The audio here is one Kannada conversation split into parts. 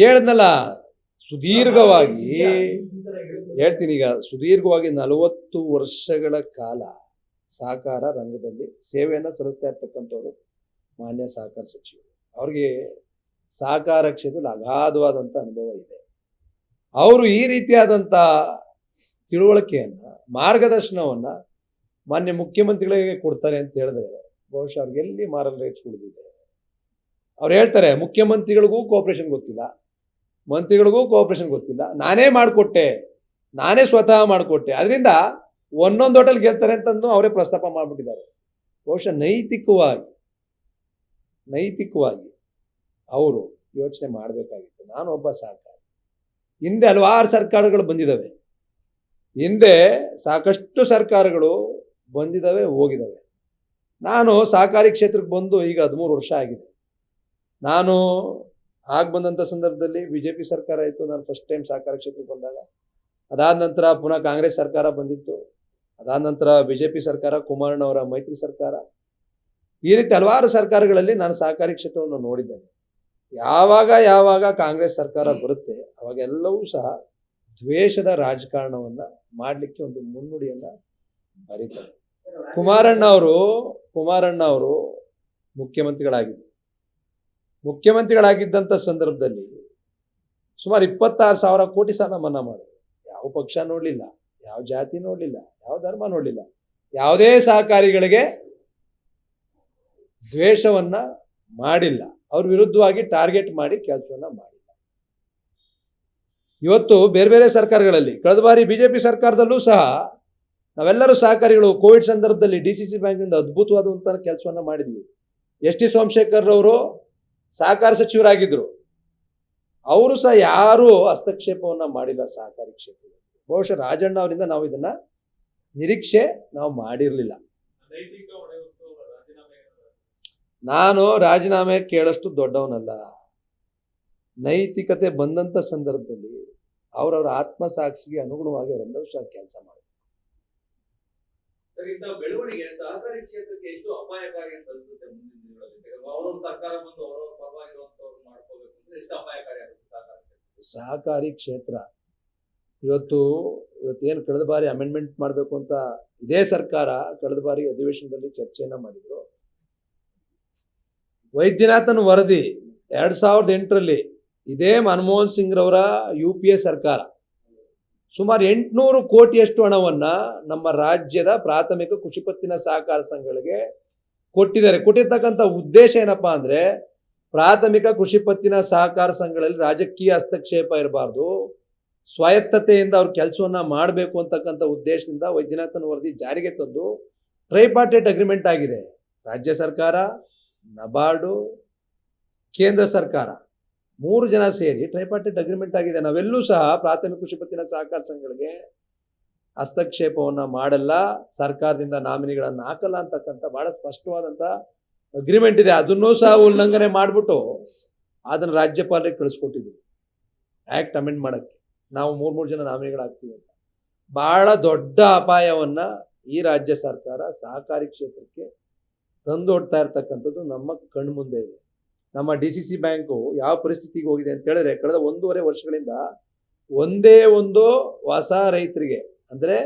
ಹೇಳ್ದಲ್ಲ ಸುದೀರ್ಘವಾಗಿ. ಹೇಳ್ತೀನಿ ಈಗ ಸುದೀರ್ಘವಾಗಿ ನಲವತ್ತು ವರ್ಷಗಳ ಕಾಲ ಸಹಕಾರ ರಂಗದಲ್ಲಿ ಸೇವೆಯನ್ನು ಸಲ್ಲಿಸ್ತಾ ಇರ್ತಕ್ಕಂಥವ್ರು ಮಾನ್ಯ ಸಹಕಾರ ಸಚಿವರು. ಅವ್ರಿಗೆ ಸಹಕಾರ ಕ್ಷೇತ್ರದಲ್ಲಿ ಅಗಾಧವಾದಂಥ ಅನುಭವ ಇದೆ. ಅವರು ಈ ರೀತಿಯಾದಂಥ ತಿಳುವಳಿಕೆಯನ್ನು ಮಾರ್ಗದರ್ಶನವನ್ನು ಮಾನ್ಯ ಮುಖ್ಯಮಂತ್ರಿಗಳಿಗೆ ಕೊಡ್ತಾರೆ ಅಂತ ಹೇಳಿದ್ರೆ ಬಹುಶಃ ಅವ್ರಿಗೆ ಎಲ್ಲಿ ಮಾರಲ್ ರೈಟ್ಸ್ ಉಳಿದಿದೆ? ಅವ್ರು ಹೇಳ್ತಾರೆ, ಮುಖ್ಯಮಂತ್ರಿಗಳಿಗೂ ಕೋಆಪರೇಷನ್ ಗೊತ್ತಿಲ್ಲ. ಮಂತ್ರಿಗಳಿಗೂ ಕೋಆಪರೇಷನ್ ಗೊತ್ತಿಲ್ಲ. ನಾನೇ ಮಾಡಿಕೊಟ್ಟೆ. ನಾನೇ ಸ್ವತಃ ಮಾಡಿಕೊಟ್ಟೆ. ಅದರಿಂದ ಒಂದೊಂದು ಹೋಟೆಲ್ ಗೆಲ್ತಾರೆ ಅಂತಂದು ಅವರೇ ಪ್ರಸ್ತಾಪ ಮಾಡಿಬಿಟ್ಟಿದ್ದಾರೆ. ಬಹುಶಃ ನೈತಿಕವಾಗಿ ನೈತಿಕವಾಗಿ ಅವರು ಯೋಚನೆ ಮಾಡಬೇಕಾಗಿತ್ತು. ನಾನು ಒಬ್ಬ ಸರ್ಕಾರ ಹಿಂದೆ ಹಲವಾರು ಸರ್ಕಾರಗಳು ಬಂದಿದ್ದಾವೆ. ಹಿಂದೆ ಸಾಕಷ್ಟು ಸರ್ಕಾರಗಳು ಬಂದಿದ್ದಾವೆ, ಹೋಗಿದ್ದಾವೆ. ನಾನು ಸಹಕಾರಿ ಕ್ಷೇತ್ರಕ್ಕೆ ಬಂದು ಈಗ ಹದಿಮೂರು ವರ್ಷ ಆಗಿದೆ. ನಾನು ಆಗ ಬಂದಂಥ ಸಂದರ್ಭದಲ್ಲಿ ಬಿ ಜೆ ಪಿ ಸರ್ಕಾರ ಇತ್ತು ನಾನು ಫಸ್ಟ್ ಟೈಮ್ ಸಹಕಾರ ಕ್ಷೇತ್ರಕ್ಕೆ ಬಂದಾಗ ಅದಾದ ನಂತರ ಪುನಃ ಕಾಂಗ್ರೆಸ್ ಸರ್ಕಾರ ಬಂದಿತ್ತು. ಅದಾದ ನಂತರ ಬಿ ಜೆ ಪಿ ಸರ್ಕಾರ ಕುಮಾರಣ್ಣವರ ಮೈತ್ರಿ ಸರ್ಕಾರ. ಈ ರೀತಿ ಹಲವಾರು ಸರ್ಕಾರಗಳಲ್ಲಿ ನಾನು ಸಹಕಾರಿ ಕ್ಷೇತ್ರವನ್ನು ನೋಡಿದ್ದೇನೆ. ಯಾವಾಗ ಯಾವಾಗ ಕಾಂಗ್ರೆಸ್ ಸರ್ಕಾರ ಬರುತ್ತೆ, ಅವಾಗೆಲ್ಲವೂ ಸಹ ದ್ವೇಷದ ರಾಜಕಾರಣವನ್ನು ಮಾಡಲಿಕ್ಕೆ ಒಂದು ಮುನ್ನುಡಿಯನ್ನು ಬರೀತಾರೆ. ಕುಮಾರಣ್ಣ ಅವರು ಕುಮಾರಣ್ಣ ಅವರು ಮುಖ್ಯಮಂತ್ರಿಗಳಾಗಿದ್ದರು. ಮುಖ್ಯಮಂತ್ರಿಗಳಾಗಿದ್ದಂಥ ಸಂದರ್ಭದಲ್ಲಿ ಸುಮಾರು ಇಪ್ಪತ್ತಾರು ಸಾವಿರ ಕೋಟಿ ಸಾಲ ಮನ್ನಾ ಮಾಡಿದ್ರು. ಯಾವ ಪಕ್ಷ ನೋಡಲಿಲ್ಲ, ಯಾವ ಜಾತಿ ನೋಡಲಿಲ್ಲ, ಯಾವ ಧರ್ಮ ನೋಡಲಿಲ್ಲ. ಯಾವುದೇ ಸಹಕಾರಿಗಳಿಗೆ ದ್ವೇಷವನ್ನ ಮಾಡಿಲ್ಲ. ಅವ್ರ ವಿರುದ್ಧವಾಗಿ ಟಾರ್ಗೆಟ್ ಮಾಡಿ ಕೆಲಸವನ್ನ ಮಾಡಿಲ್ಲ. ಇವತ್ತು ಬೇರೆ ಬೇರೆ ಸರ್ಕಾರಗಳಲ್ಲಿ, ಕಳೆದ ಬಾರಿ ಬಿಜೆಪಿ ಸರ್ಕಾರದಲ್ಲೂ ಸಹ ನಾವೆಲ್ಲರೂ ಸಹಕಾರಿಗಳು. ಕೋವಿಡ್ ಸಂದರ್ಭದಲ್ಲಿ ಡಿ ಸಿ ಸಿ ಬ್ಯಾಂಕಿಂದ ಅದ್ಭುತವಾದಂಥ ಕೆಲಸವನ್ನ ಮಾಡಿದ್ವಿ. ಎಸ್ ಟಿ ಸೋಮಶೇಖರ್ ಅವರು ಸಹಕಾರ ಸಚಿವರಾಗಿದ್ದರು ಅವರು ಸಹ ಯಾರೂ ಹಸ್ತಕ್ಷೇಪವನ್ನ ಮಾಡಿಲ್ಲ ಸಹಕಾರಿ ಕ್ಷೇತ್ರದಲ್ಲಿ. ಬಹುಶಃ ರಾಜಣ್ಣ ಅವರಿಂದ ನಾವು ಇದನ್ನ ನಿರೀಕ್ಷೆ ನಾವು ಮಾಡಿರಲಿಲ್ಲ. ನಾನು ರಾಜೀನಾಮೆ ಕೇಳಷ್ಟು ದೊಡ್ಡವನಲ್ಲ. ನೈತಿಕತೆ ಬಂದಂಥ ಸಂದರ್ಭದಲ್ಲಿ ಅವರವರ ಆತ್ಮಸಾಕ್ಷಿಗೆ ಅನುಗುಣವಾಗಿ ಅವರೆಲ್ಲರೂ ಸಹ ಕೆಲಸ ಮಾಡ್ತಾರೆ ಸರ್ ಇಂಥ ಬೆಳವಣಿಗೆ ಸಹಕಾರಿ ಕ್ಷೇತ್ರಕ್ಕೆ ಎಷ್ಟು ಅಪಾಯಕಾರಿ ಅಂತ ಅನ್ಸುತ್ತೆ ಮುಂದಿನ ದಿನಗಳಲ್ಲಿ ಅವರೊಂದು ಸರ್ಕಾರ ಬಂದು ಅವರವ್ರ ಪರವಾಗಿರುವಂತವ್ರು ಮಾಡ್ಕೋಬೇಕು ಅಂದ್ರೆ ಎಷ್ಟು ಅಪಾಯಕಾರಿ ಆಗುತ್ತೆ ಸಹಕಾರಿ ಸಹಕಾರಿ ಕ್ಷೇತ್ರ. ಇವತ್ತು ಇವತ್ತೇನು ಕಳೆದ ಬಾರಿ ಅಮೆಂಡ್ಮೆಂಟ್ ಮಾಡಬೇಕು ಅಂತ ಇದೇ ಸರ್ಕಾರ ಕಳೆದ ಬಾರಿ ಅಧಿವೇಶನದಲ್ಲಿ ಚರ್ಚೆಯನ್ನ ಮಾಡಿದ್ರು. ವೈದ್ಯನಾಥನ್ ವರದಿ ಎರಡ್ ಸಾವಿರದ ಎಂಟರಲ್ಲಿ ಇದೇ ಮನಮೋಹನ್ ಸಿಂಗ್ ರವರ ಯು ಪಿ ಎ ಸರ್ಕಾರ. ಸುಮಾರು ಎಂಟುನೂರು ಕೋಟಿಯಷ್ಟು ಹಣವನ್ನ ನಮ್ಮ ರಾಜ್ಯದ ಪ್ರಾಥಮಿಕ ಕೃಷಿ ಪತ್ತಿನ ಸಹಕಾರ ಸಂಘಗಳಿಗೆ ಕೊಟ್ಟಿದ್ದಾರೆ. ಕೊಟ್ಟಿರ್ತಕ್ಕಂಥ ಉದ್ದೇಶ ಏನಪ್ಪಾ ಅಂದ್ರೆ ಪ್ರಾಥಮಿಕ ಕೃಷಿ ಪತ್ತಿನ ಸಹಕಾರ ಸಂಘಗಳಲ್ಲಿ ರಾಜಕೀಯ ಹಸ್ತಕ್ಷೇಪ ಇರಬಾರ್ದು. ಸ್ವಾಯತ್ತತೆಯಿಂದ ಅವ್ರ ಕೆಲಸವನ್ನ ಮಾಡಬೇಕು ಅಂತಕ್ಕಂಥ ಉದ್ದೇಶದಿಂದ ವೈದ್ಯನಾಥನ್ ವರದಿ ಜಾರಿಗೆ ತಂದು ಟ್ರೈಪಾರ್ಟೆಟ್ ಅಗ್ರಿಮೆಂಟ್ ಆಗಿದೆ. ರಾಜ್ಯ ಸರ್ಕಾರ, ನಬಾರ್ಡು, ಕೇಂದ್ರ ಸರ್ಕಾರ. ಮೂರು ಜನ ಸೇರಿ ಟ್ರೈಪಾರ್ಟೆಟ್ ಅಗ್ರಿಮೆಂಟ್ ಆಗಿದೆ. ನಾವೆಲ್ಲೂ ಸಹ ಪ್ರಾಥಮಿಕ ಕೃಷಿ ಪತ್ತಿನ ಸಹಕಾರ ಸಂಘಗಳಿಗೆ ಹಸ್ತಕ್ಷೇಪವನ್ನು ಮಾಡಲ್ಲ. ಸರ್ಕಾರದಿಂದ ನಾಮಿನಿಗಳನ್ನು ಹಾಕಲ್ಲ ಅಂತಕ್ಕಂಥ ಬಹಳ ಸ್ಪಷ್ಟವಾದಂಥ ಅಗ್ರಿಮೆಂಟ್ ಇದೆ. ಅದನ್ನೂ ಸಹ ಉಲ್ಲಂಘನೆ ಮಾಡಿಬಿಟ್ಟು ಅದನ್ನು ರಾಜ್ಯಪಾಲರಿಗೆ ಕಳಿಸ್ಕೊಟ್ಟಿದ್ದೀವಿ ಆ್ಯಕ್ಟ್ ಅಮೆಂಡ್ ಮಾಡೋಕ್ಕೆ. ನಾವು ಮೂರು ಮೂರು ಜನ ನಾಮಿನಿಗಳಾಗ್ತೀವಿ ಅಂತ. ಬಹಳ ದೊಡ್ಡ ಅಪಾಯವನ್ನು ಈ ರಾಜ್ಯ ಸರ್ಕಾರ ಸಹಕಾರಿ ಕ್ಷೇತ್ರಕ್ಕೆ ತಂದೊಡ್ತಾ ಇರ್ತಕ್ಕಂಥದ್ದು ನಮ್ಮ ಕಣ್ಮುಂದೆ ಇದೆ. ನಮ್ಮ ಡಿ ಸಿ ಸಿ ಬ್ಯಾಂಕು ಯಾವ ಪರಿಸ್ಥಿತಿಗೆ ಹೋಗಿದೆ ಅಂತ ಹೇಳಿದ್ರೆ ಕಳೆದ ಒಂದೂವರೆ ವರ್ಷಗಳಿಂದ ಒಂದೇ ಒಂದು ಹೊಸ ರೈತರಿಗೆ, ಅಂದರೆ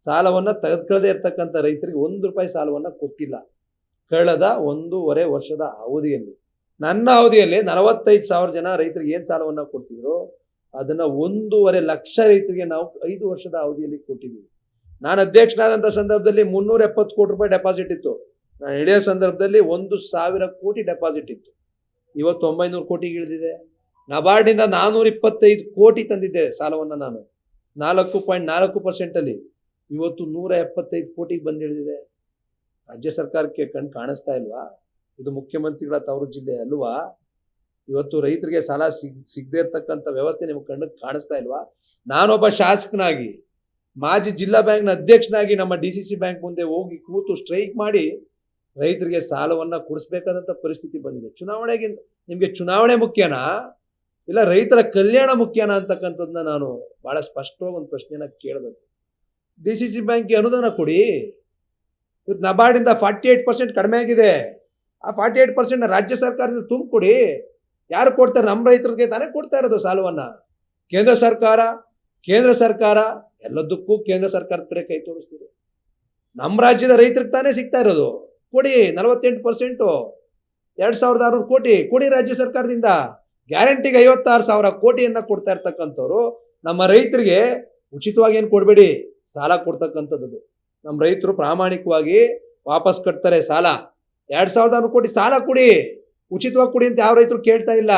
ಸಾಲವನ್ನು ತೆಗೆದುಕೊಳ್ಳದೆ ಇರ್ತಕ್ಕಂಥ ರೈತರಿಗೆ ಒಂದು ರೂಪಾಯಿ ಸಾಲವನ್ನು ಕೊಟ್ಟಿಲ್ಲ. ಕಳೆದ ಒಂದೂವರೆ ವರ್ಷದ ಅವಧಿಯಲ್ಲಿ, ನನ್ನ ಅವಧಿಯಲ್ಲಿ ನಲವತ್ತೈದು ಸಾವಿರ ಜನ ರೈತರಿಗೆ ಏನು ಸಾಲವನ್ನು ಕೊಡ್ತಿದ್ರು? ಅದನ್ನು ಒಂದೂವರೆ ಲಕ್ಷ ರೈತರಿಗೆ ನಾವು ಐದು ವರ್ಷದ ಅವಧಿಯಲ್ಲಿ ಕೊಟ್ಟಿದ್ದೀವಿ. ನಾನು ಅಧ್ಯಕ್ಷನಾದಂಥ ಸಂದರ್ಭದಲ್ಲಿ ಮುನ್ನೂರ ಎಪ್ಪತ್ತು ಕೋಟಿ ರೂಪಾಯಿ ಡೆಪಾಸಿಟ್ ಇತ್ತು. ನಾನು ಹಿಡಿಯೋ ಸಂದರ್ಭದಲ್ಲಿ ಒಂದು ಸಾವಿರ ಕೋಟಿ ಡೆಪಾಸಿಟ್ ಇತ್ತು. ಇವತ್ತು ಒಂಬೈನೂರು ಕೋಟಿಗೆ ಇಳಿದಿದೆ. ನಬಾರ್ಡಿಂದ ನಾನ್ನೂರ ಇಪ್ಪತ್ತೈದು ಕೋಟಿ ತಂದಿದ್ದೆ ಸಾಲವನ್ನು ನಾನು. ನಾಲ್ಕು ಪಾಯಿಂಟ್ ನಾಲ್ಕು ಪರ್ಸೆಂಟಲ್ಲಿ ಇವತ್ತು ನೂರ ಎಪ್ಪತ್ತೈದು ಕೋಟಿಗೆ ಬಂದಿಳಿದಿದೆ ರಾಜ್ಯ ಸರ್ಕಾರಕ್ಕೆ ಕಣ್ ಕಾಣಿಸ್ತಾ ಇಲ್ವಾ? ಇದು ಮುಖ್ಯಮಂತ್ರಿಗಳ ತವರು ಜಿಲ್ಲೆ ಅಲ್ವಾ? ಇವತ್ತು ರೈತರಿಗೆ ಸಾಲ ಸಿಗ್, ಸಿಗದೇ ಇರ್ತಕ್ಕಂಥ ವ್ಯವಸ್ಥೆ ನಿಮ್ಗೆ ಕಣ್ಣಿಗೆ ಕಾಣಿಸ್ತಾ ಇಲ್ವಾ? ನಾನೊಬ್ಬ ಶಾಸಕನಾಗಿ, ಮಾಜಿ ಜಿಲ್ಲಾ ಬ್ಯಾಂಕ್ನ ಅಧ್ಯಕ್ಷನಾಗಿ ನಮ್ಮ ಡಿ ಸಿ ಸಿ ಬ್ಯಾಂಕ್ ಮುಂದೆ ಹೋಗಿ ಕೂತು ಸ್ಟ್ರೈಕ್ ಮಾಡಿ ರೈತರಿಗೆ ಸಾಲವನ್ನು ಕೊಡಿಸ್ಬೇಕಾದಂಥ ಪರಿಸ್ಥಿತಿ ಬಂದಿದೆ. ಚುನಾವಣೆಗಿಂತ ನಿಮಗೆ ಚುನಾವಣೆ ಮುಖ್ಯನಾ? ಇಲ್ಲ ರೈತರ ಕಲ್ಯಾಣ ಮುಖ್ಯನಾ ಅಂತಕ್ಕಂಥದ್ದನ್ನ ನಾನು ಭಾಳ ಸ್ಪಷ್ಟವಾಗಿ ಒಂದು ಪ್ರಶ್ನೆನ ಕೇಳಬೇಕು. ಡಿ ಸಿ ಸಿ ಬ್ಯಾಂಕ್ಗೆ ಅನುದಾನ ಕೊಡಿ. ಇವತ್ತು ನಬಾರ್ಡಿಂದ ಫಾರ್ಟಿ ಏಯ್ಟ್ ಪರ್ಸೆಂಟ್ ಕಡಿಮೆ ಆಗಿದೆ. ಆ ಫಾರ್ಟಿ ಏಟ್ ಪರ್ಸೆಂಟ್ ರಾಜ್ಯ ಸರ್ಕಾರದಿಂದ ತುಂಬಿಕೊಡಿ. ಯಾರು ಕೊಡ್ತಾರೆ? ನಮ್ಮ ರೈತರಿಗೆ ತಾನೇ ಕೊಡ್ತಾ ಇರೋದು ಸಾಲವನ್ನು. ಕೇಂದ್ರ ಸರ್ಕಾರ ಕೇಂದ್ರ ಸರ್ಕಾರ, ಎಲ್ಲದಕ್ಕೂ ಕೇಂದ್ರ ಸರ್ಕಾರದ ಕಡೆ ಕೈ ತೋರಿಸ್ತಿದೆ. ನಮ್ಮ ರಾಜ್ಯದ ರೈತರಿಗೆ ತಾನೇ ಸಿಗ್ತಾ ಇರೋದು. ಕೊಡಿ, ನಲವತ್ತೆಂಟು ಪರ್ಸೆಂಟು. ಎರಡು ಸಾವಿರದ ಆರುನೂರು ಕೋಟಿ ಕೊಡಿ ರಾಜ್ಯ ಸರ್ಕಾರದಿಂದ. ಗ್ಯಾರಂಟಿಗೆ ಐವತ್ತಾರು ಸಾವಿರ ಕೋಟಿಯನ್ನು ಕೊಡ್ತಾ ಇರ್ತಕ್ಕಂಥವ್ರು, ನಮ್ಮ ರೈತರಿಗೆ ಉಚಿತವಾಗಿ ಏನು ಕೊಡಬೇಡಿ? ಸಾಲ ಕೊಡ್ತಕ್ಕಂಥದ್ದು ನಮ್ಮ ರೈತರು ಪ್ರಾಮಾಣಿಕವಾಗಿ ವಾಪಸ್ ಕಟ್ತಾರೆ ಸಾಲ. ಎರಡು ಸಾವಿರದ ಆರುನೂರು ಕೋಟಿ ಸಾಲ ಕೊಡಿ. ಉಚಿತವಾಗಿ ಕೊಡಿ ಅಂತ ಯಾವ ರೈತರು ಕೇಳ್ತಾ ಇಲ್ಲ.